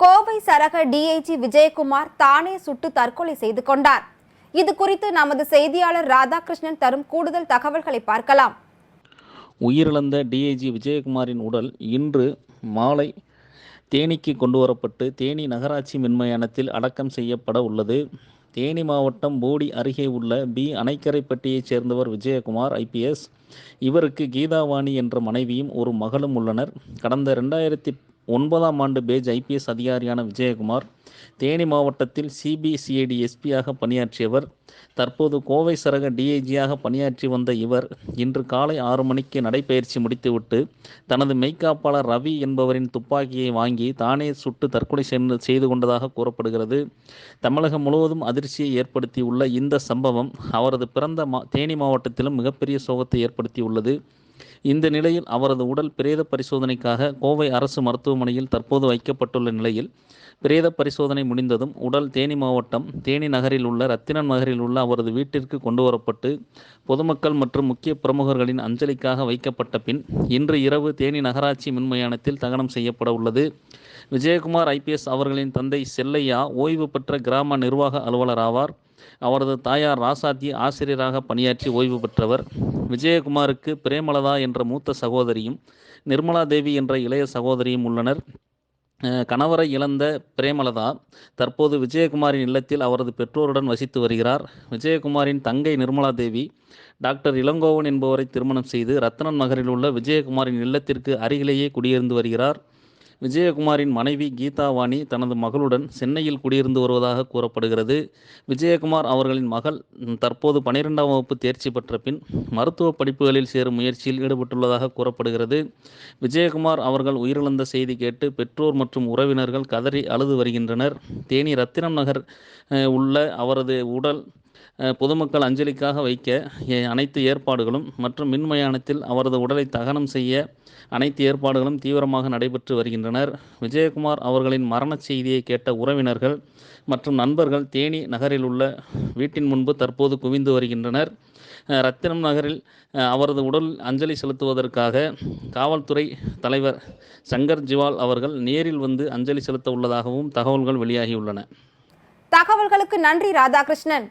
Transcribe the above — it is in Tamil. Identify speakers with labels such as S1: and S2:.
S1: கோவை சரக டிஐஜி விஜயகுமார் தானே சுட்டு தற்கொலை செய்து கொண்டார். இது குறித்து நமது செய்தியாளர் ராதாகிருஷ்ணன் தரும் கூடுதல் தகவல்களை பார்க்கலாம்.
S2: உயிரிழந்த டிஐஜி விஜயகுமாரின் உடல் இன்று மாலை தேனிக்கு கொண்டு வரப்பட்டு தேனி நகராட்சி மின்மயானத்தில் அடக்கம் செய்யப்பட உள்ளது. தேனி மாவட்டம் போடி அருகே உள்ள பி அணைக்கரைப்பட்டியைச் சேர்ந்தவர் விஜயகுமார் ஐபிஎஸ் இவருக்கு கீதாவாணி என்ற மனைவியும் ஒரு மகளும் உள்ளனர். கடந்த ரெண்டாயிரத்தி ஒன்பதாம் ஆண்டு பேஜ் ஐபிஎஸ் அதிகாரியான விஜயகுமார் தேனி மாவட்டத்தில் சிபிசிஐடி எஸ்பியாக பணியாற்றியவர் தற்போது கோவை சரக டிஐஜியாக பணியாற்றி வந்த இவர் இன்று காலை ஆறு மணிக்கு நடைபயிற்சி முடித்துவிட்டு தனது மெய்க்காப்பாளர் ரவி என்பவரின் துப்பாக்கியை வாங்கி தானே சுட்டு தற்கொலை செய்து கொண்டதாக கூறப்படுகிறது. தமிழகம் முழுவதும் அதிர்ச்சியை ஏற்படுத்தியுள்ள இந்த சம்பவம் அவரது பிறந்த மா தேனி மாவட்டத்திலும் மிகப்பெரிய சோகத்தை ஏற்படுத்தியுள்ளது. இந்த நிலையில் அவரது உடல் பிரேத பரிசோதனைக்காக கோவை அரசு மருத்துவமனையில் தற்போது வைக்கப்பட்டுள்ள நிலையில் பிரேத பரிசோதனை முடிந்ததும் உடல் தேனி மாவட்டம் தேனி நகரில் உள்ள ரத்தினன் நகரில் உள்ள அவரது வீட்டிற்கு கொண்டு வரப்பட்டு பொதுமக்கள் மற்றும் முக்கிய பிரமுகர்களின் அஞ்சலிக்காக வைக்கப்பட்ட பின் இன்று இரவு தேனி நகராட்சி மின்மயானத்தில் தகனம் செய்யப்பட உள்ளது. விஜயகுமார் ஐபிஎஸ் அவர்களின் தந்தை செல்லையா ஓய்வு பெற்ற கிராம நிர்வாக அலுவலர் ஆவார். அவரது தாயார் ராசாத்தி ஆசிரியராக பணியாற்றி ஓய்வு பெற்றவர். விஜயகுமாருக்கு பிரேமலதா என்ற மூத்த சகோதரியும் நிர்மலா தேவி என்ற இளைய சகோதரியும் உள்ளனர். கணவரை இழந்த பிரேமலதா தற்போது விஜயகுமாரின் இல்லத்தில் அவரது பெற்றோருடன் வசித்து வருகிறார். விஜயகுமாரின் தங்கை நிர்மலா தேவி டாக்டர் இளங்கோவன் என்பவரை திருமணம் செய்து ரத்னன் நகரில் உள்ள விஜயகுமாரின் இல்லத்திற்கு அருகிலேயே குடியிருந்து வருகிறார். விஜயகுமாரின் மனைவி கீதாவாணி தனது மகளுடன் சென்னையில் குடியிருந்து வருவதாக கூறப்படுகிறது. விஜயகுமார் அவர்களின் மகள் தற்போது பனிரெண்டாம் வகுப்பு தேர்ச்சி பெற்ற பின் மருத்துவ படிப்புகளில் சேரும் முயற்சியில் ஈடுபட்டுள்ளதாக கூறப்படுகிறது. விஜயகுமார் அவர்கள் உயிரிழந்த செய்தி கேட்டு பெற்றோர் மற்றும் உறவினர்கள் கதறி அழுது வருகின்றனர். தேனி ரத்தினம் நகர் உள்ள அவரது உடல் பொதுமக்கள் அஞ்சலிக்காக வைக்க அனைத்து ஏற்பாடுகளும் மற்றும் மின்மயானத்தில் அவரது உடலை தகனம் செய்ய அனைத்து ஏற்பாடுகளும் தீவிரமாக நடைபெற்று வருகின்றனர். விஜயகுமார் அவர்களின் மரணச் செய்தியை கேட்ட உறவினர்கள் மற்றும் நண்பர்கள் தேனி நகரில் உள்ள வீட்டின் முன்பு தற்போது குவிந்து வருகின்றனர். ரத்தினம் நகரில் அவரது உடல் அஞ்சலி செலுத்துவதற்காக காவல்துறை தலைவர் சங்கர் ஜிவால் அவர்கள் நேரில் வந்து அஞ்சலி செலுத்த உள்ளதாகவும் தகவல்கள் வெளியாகியுள்ளன.
S1: தகவல்களுக்கு நன்றி ராதாகிருஷ்ணன்.